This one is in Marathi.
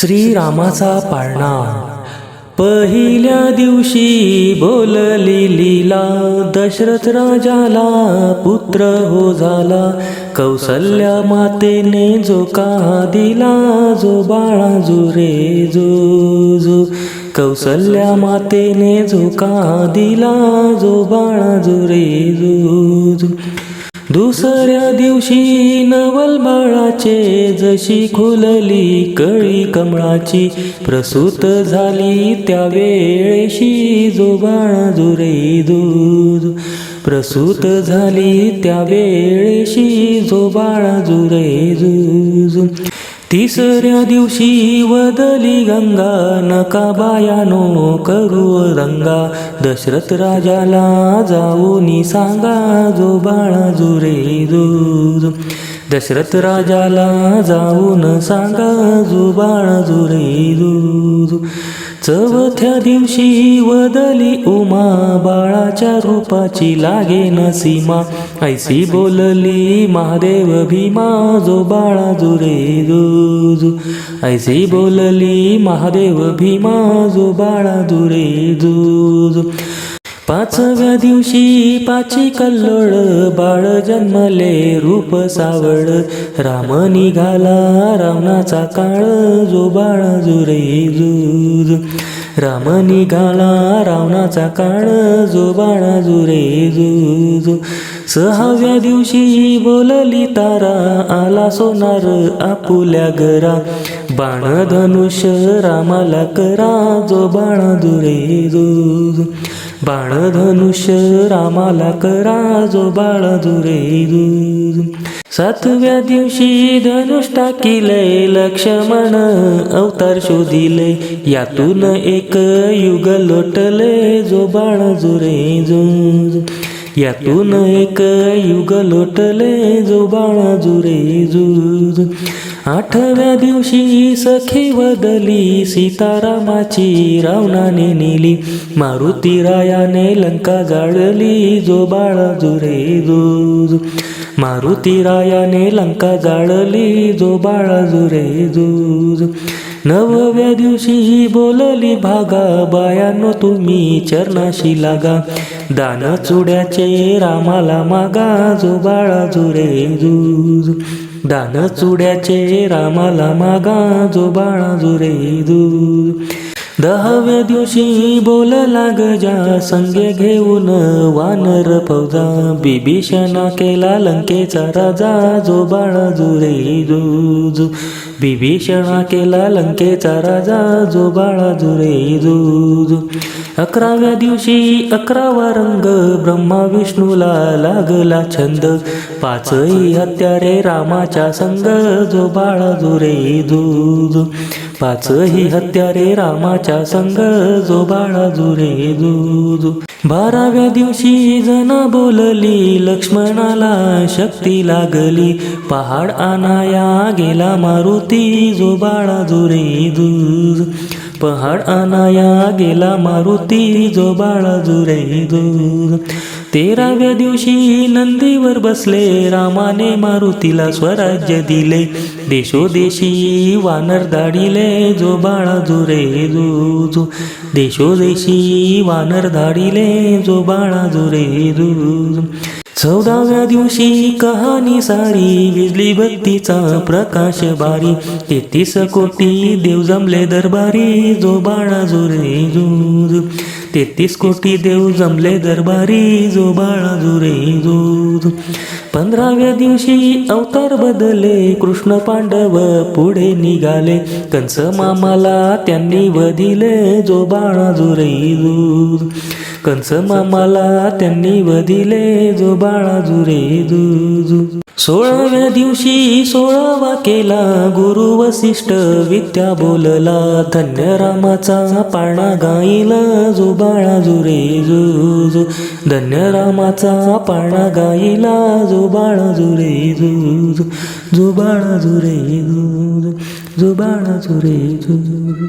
श्रीरामाचा पाळणा. पहिल्या दिवशी बोलली लीला दशरथ राजाला पुत्र हो झाला. कौसल्या मातेने जो का दिला जो बाळा जुरे जो जो. कौसल्या मातेने जो का दिला जो बाळा जुरे जो जो. दुसऱ्या दिवशी नवल बाळाचे जशी खुलली कळी कमळाची प्रसूत झाली त्या वेळेशी जो बाळाजुरे दूध. प्रसूत झाली त्या वेळेशी जो बाळा जुरे दूज तिसऱ्या दिवशी वदली गंगा नका बायानो करू रंगा. दशरथ राजाला जाऊनी सांगा जो बाळा जुरे दूज दशरथ राजाला जाऊन सांगा जो बाळा जुरे दूज चौथ्या दिवशी वदली उमा बाळाच्या रूपाची लागे न सीमा. ऐसी बोलली महादेव भीमा जो बाळा जुरे जुजू. ऐसी बोलली महादेव भीमा जो बाळा जुरे जुजू. पाचव्या दिवशी पाची कल्लोळ बाळ जन्मले रूप सावळ. राम निघाला रावणाचा काळ जो बाळा जुरे जुज. राम निघाला रावणाचा काळ जो बाळा जुरे जुजू सहाव्या दिवशी बोलली तारा आला सोनार आपुल्या घरा. बाण धनुष्य रामाला करा जो बाळा जुरे बाण धनुष रामाला करा जो बाळ दुरे जुजू सातव्या दिवशी धनुष टाकिले लक्ष्मण अवतार शोधिले यातून एक युग लोटले जो बाण जुरे जो यातून एक युग लोटले जो बाळा जुरे जूज. आठव्या दिवशी सखी बदली सीतारामाची रावणाने नेली. मारुती रायाने लंका जाळली जो बाळा जुरे जूज. मारुती रायाने लंका जाळली जो बाळा जुरे जूज. नवव्या दिवशी बोलली भागा बायानो तुम्ही चरणाशी लागा. दान चुड्याचे रामाला मागा जो बाळा जुरे जूज दान चुड्याचे रामाला मागा जो बाळा जुरे दूज. दहाव्या दिवशी बोल लाग जा संगे घेऊन वानर फौजा. बिभीषणा केला लंकेचा राजा जो बाळाजुरे जुजू. बिभीषणा केला लंकेचा राजा जो बाळाजुरे जुजू. अकराव्या दिवशी अकरावा रंग ब्रह्मा विष्णूला लागला छंद. पाचही हत्यारे रामाच्या संग जो बाळाजुरे जुरे पाच पाचही हत्यारे रामाच्या संग जो बाळा जुरे जुजू. बाराव्या दिवशी जना बोलली लक्ष्मणाला शक्ती लागली. पहाड आणाया गेला मारुती जो बाळा जुरे दूज पहाड आनाया गेला मारुती जो बाळा जुरे दूज तेराव्या दिवशी नंदीवर बसले रामाने मारुतीला स्वराज्य दिले. देशोदेशी वानर धाडिले जो बाळा जो जो देशोदेशी वानर धाडिले जो बाळा जुरे जुजू चौदाव्या दिवशी कहाणी सारी विजली बत्तीचा प्रकाश बारी. तेहतीस कोटी देव जमले दरबारी जो बाळा जुरे जूज तेहतीस कोटी देव जमले दरबारी जो बाळा जुरे जूज पंधराव्या दिवशी अवतार बदले कृष्ण पांडव पुढे निघाले. कंस मामाला त्यांनी वधिले जो बाळा जुरे जूज कंस मामाला त्यांनी वदिले जो बाळा जुरे जुजू. सोळाव्या दिवशी सोळावा केला गुरु वसिष्ठ विद्या बोलला धन्य रामाचा पाळणा गाईला जो बाळा जुरे जुजू. धन्य रामाचा पाळणा गाईला जो बाळा जुरे जुजू. जो बाळा जुरे जुजू. जो बाळा जुरे जुजू.